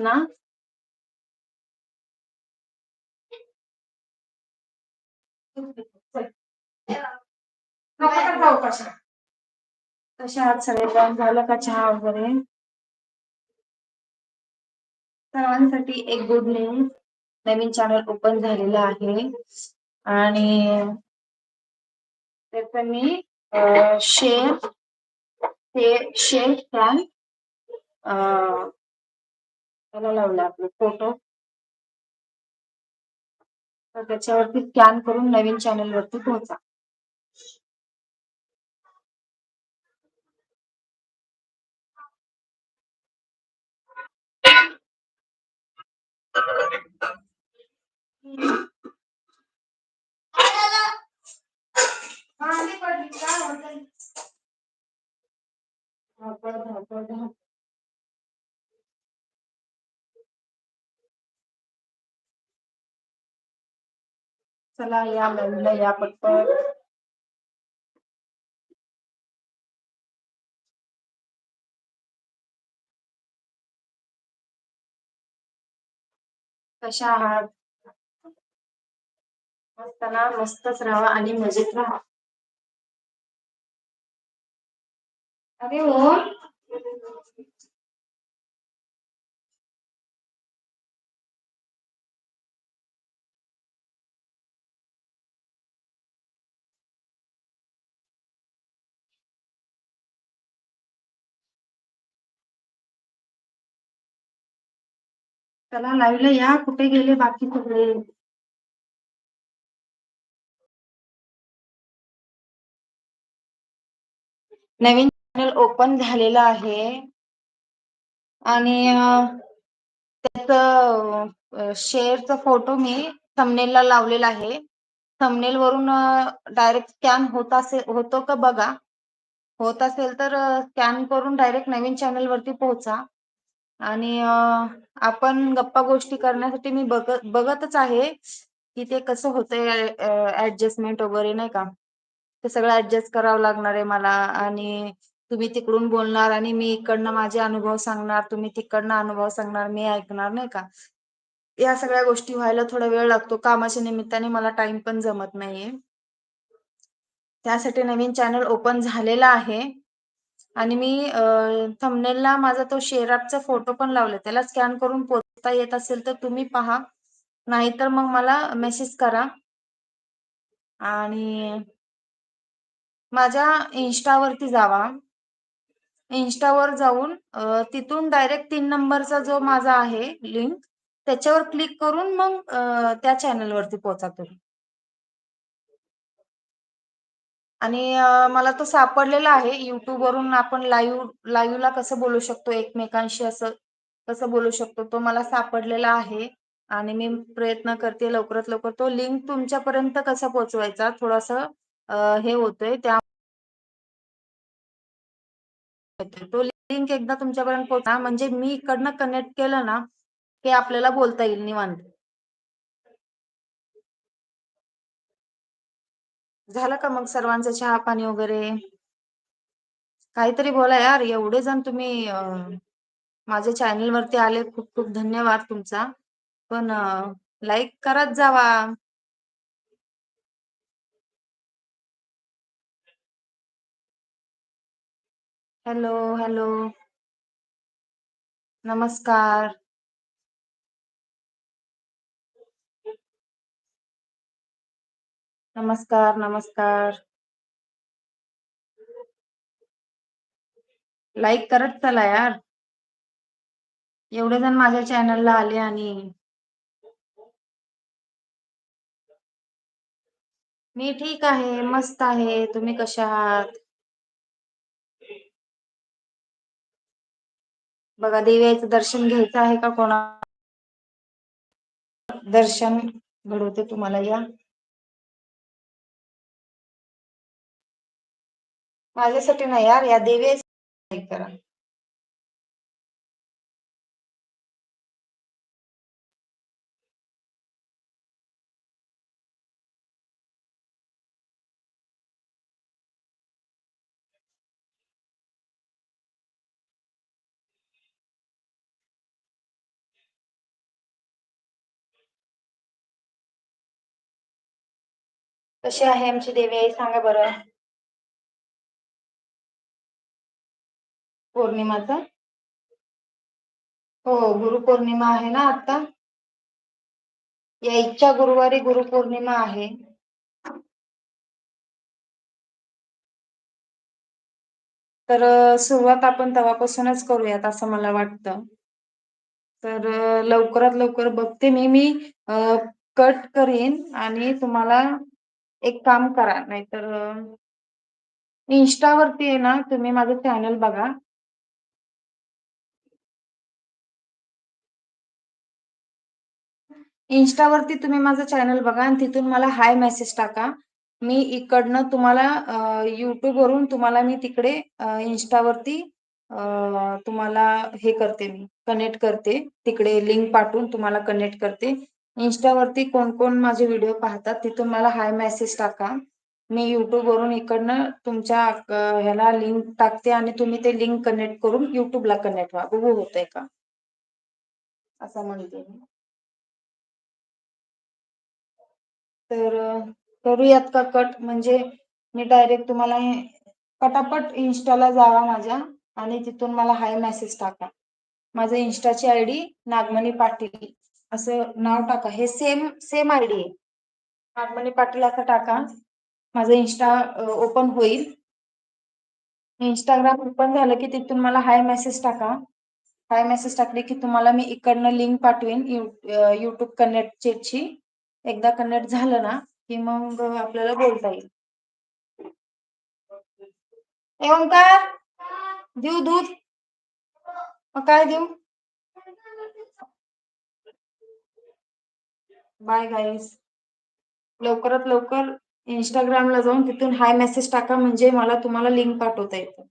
ना? कशा आहात सगळेजण झालं का चहा वगैरे? सर्वांसाठी एक गुड न्यूज नवीन चॅनल ओपन झालेलं आहे. आणि त्याच मी शेअर ते शेअर कॅन त्याला लावला आपले फोटो तर त्याच्यावरती स्कॅन करून नवीन चॅनल वरती पोहोचा. धापड धापड चला या लाईव्हला या पटपट. कशा आहात? मस्त ना? मस्तच राहा आणि मजेत राहा. अरे हो. चला लाईव्हला या कुठे गेले बाकी सगळे? नवीन चॅनल ओपन झालेलं आहे. आणि त्याच शेअरचा फोटो मी थमनेलला लावलेला आहे. थमनेल वरून डायरेक्ट स्कॅन होत असेल होतो का बघा. होत असेल तर स्कॅन करून डायरेक्ट नवीन चॅनल वरती पोहोचा. आणि आपण गप्पा गोष्टी करण्यासाठी मी बघत बघतच आहे की ते कसं होतंय ऍडजस्टमेंट वगैरे नाही का? ते सगळं ऍडजस्ट करावं लागणार आहे मला आणि तुम्ही तिकडून बोलणार आणि मी इकडनं माझे अनुभव सांगणार तुम्ही तिकडनं अनुभव सांगणार मी ऐकणार नाही का? या सगळ्या गोष्टी व्हायला थोडा वेळ लागतो. कामाच्या निमित्ताने मला टाइम पण जमत नाहीये. त्यासाठी नवीन चॅनल ओपन झालेला आहे. आणि मी थंबनेलला माझा तो शेअर फोटो पण लावला. त्याला स्कॅन करून पोचता येत असेल तर तुम्ही पहा. नाहीतर मग मला मेसेज करा. आणि माझ्या इन्स्टावरती जावा. इन्स्टावर जाऊन तिथून डायरेक्ट तीन नंबरचा जो माझा आहे लिंक त्याच्यावर क्लिक करून मग त्या चॅनलवरती पोहोचा तुम्ही. आणि मला तो सापडलेला आहे. युट्यूब वरून आपण लाईव्ह लाईव्हला कसं बोलू शकतो? एकमेकांशी असं कसं बोलू शकतो? तो मला सापडलेला आहे आणि मी प्रयत्न करते लवकरात लवकर. तो लिंक तुमच्यापर्यंत कसा पोहोचवायचा थोडस हे होतोय. त्या तो लिंक एकदा तुमच्यापर्यंत पोहोचा म्हणजे मी इकडनं कनेक्ट केलं ना की आपल्याला बोलता येईल निवांत. झालं का मग सर्वांचं चहा पाणी वगैरे? काहीतरी बोला यार एवढे जण तुम्ही माझ्या चॅनल वरती आले खूप खूप धन्यवाद तुमचा. पण लाईक करत जावा. हॅलो हॅलो नमस्कार. नमस्कार नमस्कार. लाईक करत चला यार. एवढे जण माझ्या चॅनलला आले आणि मी ठीक आहे मस्त आहे. तुम्ही कशा आहात? बघा देवाचं दर्शन घ्यायचं आहे का कोणा? दर्शन घडवते तुम्हाला या. माझ्यासाठी नाही यार या देवी करा. कशी आहे आमची देवी? आई सांगा बरं. पौर्णिमाचा हो, हो गुरुपौर्णिमा आहे ना आता? यायच्या गुरुवारी गुरुपौर्णिमा आहे. तर सुरुवात आपण तेव्हापासूनच करूयात असं मला वाटतं. तर लवकरात लवकर बघते मी मी कट करीन आणि तुम्हाला एक काम करा नाहीतर इन्स्टावरती आहे ना तुम्ही माझं चॅनल बघा. इन्स्टावरती तुम्ही माझं चॅनल बघा आणि तिथून मला हाय मेसेज टाका. मी इकडनं तुम्हाला युट्यूबवरून तुम्हाला मी तिकडे इन्स्टावरती तुम्हाला हे करते मी कनेक्ट करते. तिकडे लिंक पाठवून तुम्हाला कनेक्ट करते. इन्स्टावरती कोण कोण माझे व्हिडिओ पाहतात तिथून मला हाय मेसेज टाका. मी युट्यूबवरून इकडनं तुमच्या ह्याला लिंक टाकते आणि तुम्ही ते लिंक कनेक्ट करून युट्यूबला कनेक्ट व्हा. बघू होतंय का? असं म्हणते मी. तर करूयात का कट? म्हणजे मी डायरेक्ट तुम्हाला पटापट इन्स्टाला जावा माझ्या आणि तिथून मला हाय मेसेज टाका. माझं इन्स्टाची आय डी नागमणी पाटील असं नाव टाका. हे सेम सेम आय डी आहे. नागमणी पाटील असं टाका. माझं इन्स्टा ओपन होईल. इंस्टाग्राम ओपन झालं की तिथून मला हाय मेसेज टाका. हाय मेसेज टाकले की तुम्हाला मी इकडनं लिंक पाठवेन युट्यूब कनेक्टची एकदा कनेक्ट झालं ना की मग आपल्याला बोलता येईल. ओंकार! देऊ दूध? मग काय देऊ? बाय गाईस लवकरात लवकर इंस्टाग्रामला जाऊन तिथून हाय मेसेज टाका म्हणजे मला तुम्हाला लिंक पाठवता येतं.